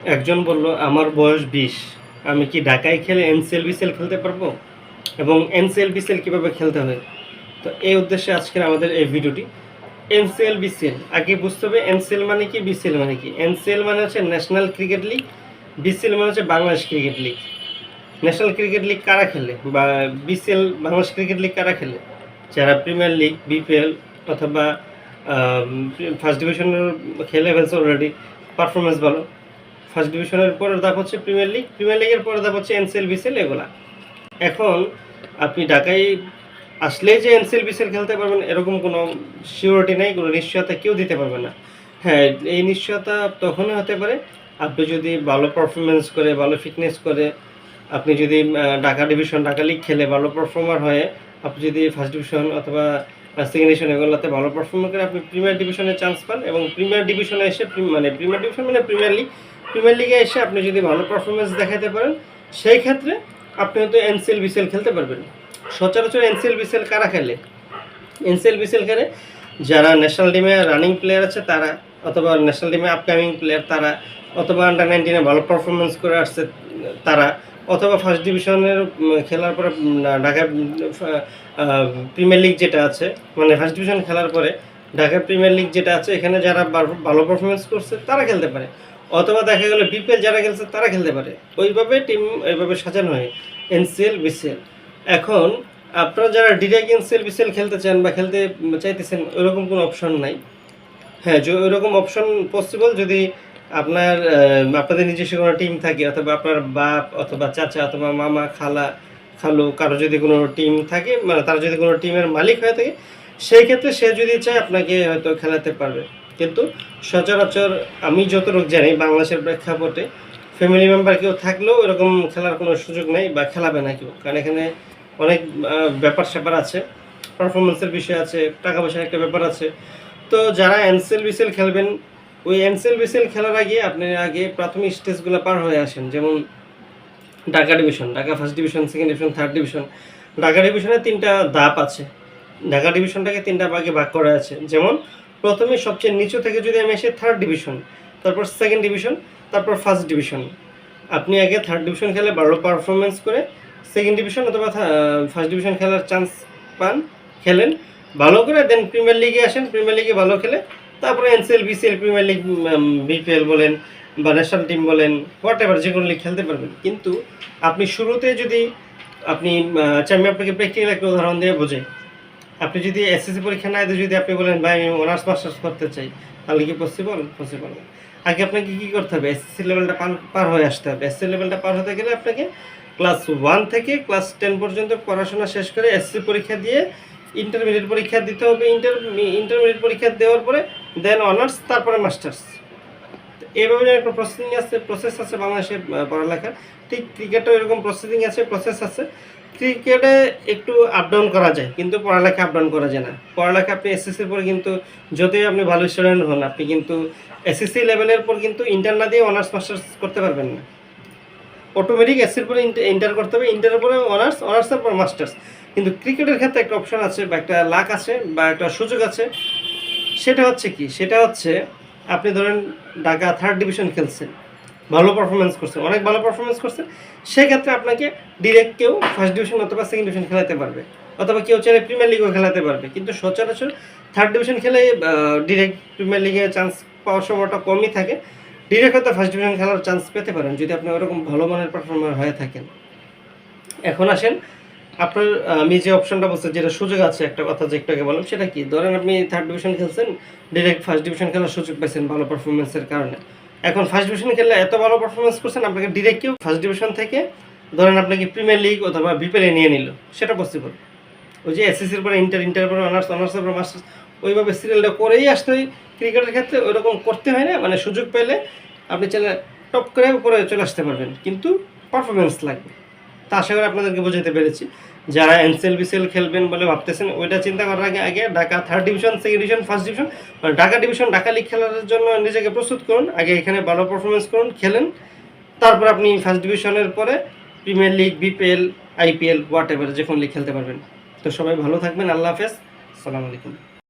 একজন বলল, আমার বয়স বিশ। আমি কি ঢাকায় খেলে এনসিএল বিসিএল খেলতে পারব? এবং এনসিএল বিসিএল কীভাবে খেলতে হয় তো এই উদ্দেশ্যে আজকের আমাদের এই ভিডিওটি এনসিএল বিসিএল আগে বুঝতে হবে এনসিএল মানে কি বিসিএল মানে কি? এনসিএল মানে হচ্ছে ন্যাশনাল ক্রিকেট লিগ বিসিএল মানে হচ্ছে Bangladesh cricket league national cricket league কারা খেলে? বা বিসিএল বাংলাদেশ ক্রিকেট লিগ কারা খেলে? যারা প্রিমিয়ার লিগ বিপিএল অথবা ফার্স্ট ডিভিশনের খেলে ফেলছে অলরেডি পারফরমেন্স ভালো। ফার্স্ট ডিভিশনের পরের ধাপ হচ্ছে প্রিমিয়ার লিগ প্রিমিয়ার লিগের পরের ধাপ হচ্ছে এনসিএল বিসিএল এগুলা। এখন আপনি ঢাকায় আসলে যে এনসিএল বিসিএল খেলতে পারবেন, এরকম কোনো সিওরিটি নেই, কোনো নিশ্চয়তা কেউ দিতে পারবে না। হ্যাঁ এই নিশ্চয়তা তখনই হতে পারে আপনি যদি ভালো পারফরমেন্স করে, ভালো ফিটনেস করে, আপনি যদি ঢাকা ডিভিশন ঢাকা লিগ খেলে ভালো পারফর্মার হয়ে, আপনি যদি ফার্স্ট ডিভিশন অথবা সেকেন্ড ডিভিশন এগুলোতে ভালো পারফর্ম করে, আপনি প্রিমিয়ার ডিভিশনে চান্স পান এবং প্রিমিয়ার ডিভিশনে এসে মানে প্রিমিয়ার ডিভিশন মানে প্রিমিয়ার লিগ প্রিমিয়ার লিগে এসে আপনি যদি ভালো পারফরমেন্স দেখাতে পারেন, সেই ক্ষেত্রে আপনি হয়তো এনসিএল বিসিএল খেলতে পারবেন। সচরাচর এনসিএল বিসিএল কারা খেলে? এনসিএল বিসিএল খেলে যারা ন্যাশনাল টিমে রানিং প্লেয়ার আছে তারা, অথবা ন্যাশনাল টিমে আপকামিং প্লেয়ার তারা, অথবা আন্ডার নাইনটিনে ভালো পারফরমেন্স করে আসছে তারা, অথবা ফার্স্ট ডিভিশনের খেলার পরে ঢাকা প্রিমিয়ার লিগ যেটা আছে মানে ফার্স্ট ডিভিশন খেলার পরে ঢাকা প্রিমিয়ার লিগ যেটা আছে, এখানে যারা ভালো পারফরমেন্স করছে তারা খেলতে পারে। অথবা দেখা গেলো বিপিএল যারা খেলছে তারা খেলতে পারে। ওইভাবে টিম ওইভাবে সাজানো হয়। এনসিএল বিসিএল এখন আপনারা যারা ডিরেক্ট এনসিএল বিসিএল খেলতে চান বা খেলতে চাইতেছেন, ওইরকম কোনো অপশন নাই। হ্যাঁ ওইরকম অপশন পসিবল যদি আপনার আপনাদের নিজস্ব কোনো টিম থাকে অথবা আপনার বাপ অথবা চাচা অথবা মামা, খালা, খালু, কারও যদি কোনো টিম থাকে মানে তারা যদি কোনো টিমের মালিক হয়ে থাকে, সেই ক্ষেত্রে সে যদি চায় আপনাকে হয়তো খেলাতে পারবে। কিন্তু সচরাচর আমি যতটুকু জানি বাংলাদেশের প্রেক্ষাপটে ফ্যামিলি মেম্বার কেউ থাকলেও এরকম খেলার কোনো সুযোগ নেই বা খেলাবে না কেউ। কারণ এখানে অনেক ব্যাপার স্যাপার আছে। পারফরমেন্সের বিষয় আছে টাকা পয়সার একটা ব্যাপার আছে। তো যারা এনসেল বিসেল খেলবেন, ওই এনসেল বিসেল খেলার আগে আপনি আগে প্রাথমিক স্টেজগুলো পার হয়ে আসেন। যেমন Dhaka division Dhaka first division second division third division Dhaka ডিভিশনে তিনটা ধাপ আছে। ঢাকা ডিভিশনটাকে তিনটা ভাগে ভাগ করা আছে। যেমন প্রথমে সবচেয়ে নিচু থেকে যদি আমি আসি থার্ড ডিভিশন তারপর সেকেন্ড ডিভিশন তারপর ফার্স্ট ডিভিশন আপনি আগে থার্ড ডিভিশন খেলে ভালো পারফরমেন্স করে সেকেন্ড ডিভিশন অথবা ফার্স্ট ডিভিশন খেলার চান্স পান, খেলেন। ভালো করে দেন প্রিমিয়ার লিগে আসেন প্রিমিয়ার লিগে ভালো খেলে। তারপরে NCL BCL premier league BPL বলেন বা ন্যাশনাল টিম বলেন হোয়াট এভার যে কোনো লিগ খেলতে পারবেন। কিন্তু আপনি শুরুতে যদি আপনি আমি আপনাকে প্র্যাকটিক্যাল একটা উদাহরণ দিয়ে বোঝাই। আপনি যদি এসএসসি পরীক্ষা না দিয়ে যদি আপনি বলেন, ভাই, আমি অনার্স মাস্টার্স করতে চাই, তাহলে কি পসিবল পসিবল আগে আপনাকে কী করতে হবে? এসএসসি লেভেলটা পার হয়ে আসতে হবে। এসএসসি লেভেলটা পার হতে গেলে আপনাকে ক্লাস ওয়ান থেকে ক্লাস টেন পর্যন্ত পড়াশোনা শেষ করে এসএসসি পরীক্ষা দিয়ে ইন্টারমিডিয়েট পরীক্ষা দিতে হবে। ইন্টার ইন্টারমিডিয়েট পরীক্ষা দেওয়ার পরে দেন অনার্স তারপরে মাস্টার্স এইভাবে যেন একটা প্রসেসিং আছে প্রসেস আছে বাংলাদেশে পড়ালেখার। ঠিক ক্রিকেটেও এরকম প্রসেসিং আছে প্রসেস আছে। ক্রিকেটে একটু আপ ডাউন করা যায়, কিন্তু পড়ালেখা আপ ডাউন করা যায় না। পড়ালেখা আপনি এসএসসির পরে কিন্তু যতই আপনি ভালো স্টুডেন্ট হন, আপনি কিন্তু এসএসসি লেভেলের পর কিন্তু ইন্টার না দিয়ে অনার্স মাস্টার্স করতে পারবেন না। অটোমেটিক এসির পরে ইন্টার করতে হবে ইন্টারের পরে অনার্স অনার্সের পর মাস্টার্স কিন্তু ক্রিকেটের ক্ষেত্রে একটা অপশন আছে বা একটা লাক আছে বা একটা সুযোগ আছে। সেটা হচ্ছে কি? সেটা হচ্ছে আপনি ধরেন ঢাকা থার্ড ডিভিশন খেলছেন। ভালো পারফরমেন্স করছে, অনেক ভালো পারফরমেন্স করছেন সেক্ষেত্রে আপনাকে ডিরেক্ট কেউ ফার্স্ট ডিভিশন অথবা সেকেন্ড ডিভিশন খেলাতে পারবে, অথবা কেউ চাইলে প্রিমিয়ার লিগও খেলাতে পারবে, কিন্তু সচরাচর থার্ড ডিভিশন খেলে ডিরেক্ট প্রিমিয়ার লিগে চান্স পাওয়ার সময়টা কমই থাকে ডিরেক্ট হয়তো ফার্স্ট ডিভিশন খেলার চান্স পেতে পারেন, যদি আপনি ওরকম ভালো মানের পারফর্মার হয়ে থাকেন। এখন আসেন, আপনার আমি যে অপশনটা বলছি, যেটা সুযোগ আছে, একটা কথা যে একটু বললাম, সেটা কি? ধরেন আপনি থার্ড ডিভিশন খেলছেন ডিরেক্ট ফার্স্ট ডিভিশন খেলার সুযোগ পাইছেন ভালো পারফরমেন্সের কারণে। এখন ফার্স্ট ডিভিশন খেললে এত ভালো পারফরমেন্স করছেন, আপনাকে ডিরেক্ট কেউ ফার্স্ট ডিভিশন থেকে ধরেন আপনাকে প্রিমিয়ার লিগ অথবা বিপিএলে নিয়ে নিল, সেটা পসিবল ওই যে এসএসসির পরে ইন্টার ইন্টার পরে অনার্স অনার্সের পরে মাস্টার্স ওইভাবে সিরিয়ালটা করেই আসতে হয়। ক্রিকেটের ক্ষেত্রে ওইরকম করতে হয় না মানে সুযোগ পেলে আপনি চলে টপ করে উপরে চলে আসতে পারবেন, কিন্তু পারফরমেন্স লাগবে। তা আশা করি আপনাদেরকে বোঝাতে পেরেছি। যারা এনসেল বিসেল খেলবেন বলে ভাবতেছেন, ওইটা চিন্তা করার আগে আগে Dhaka third division second division first division মানে ঢাকা ডিভিশন ঢাকা লিগ খেলার জন্য নিজেকে প্রস্তুত করুন, আগে এখানে ভালো পারফরমেন্স করুন, খেলেন, তারপর আপনি ফার্স্ট ডিভিশনের পরে premier league BPL IPL whatever যে কোনো লিগ খেলতে পারবেন। তো সবাই ভালো থাকবেন, আল্লাহ হাফেজ আসসালামু আলাইকুম।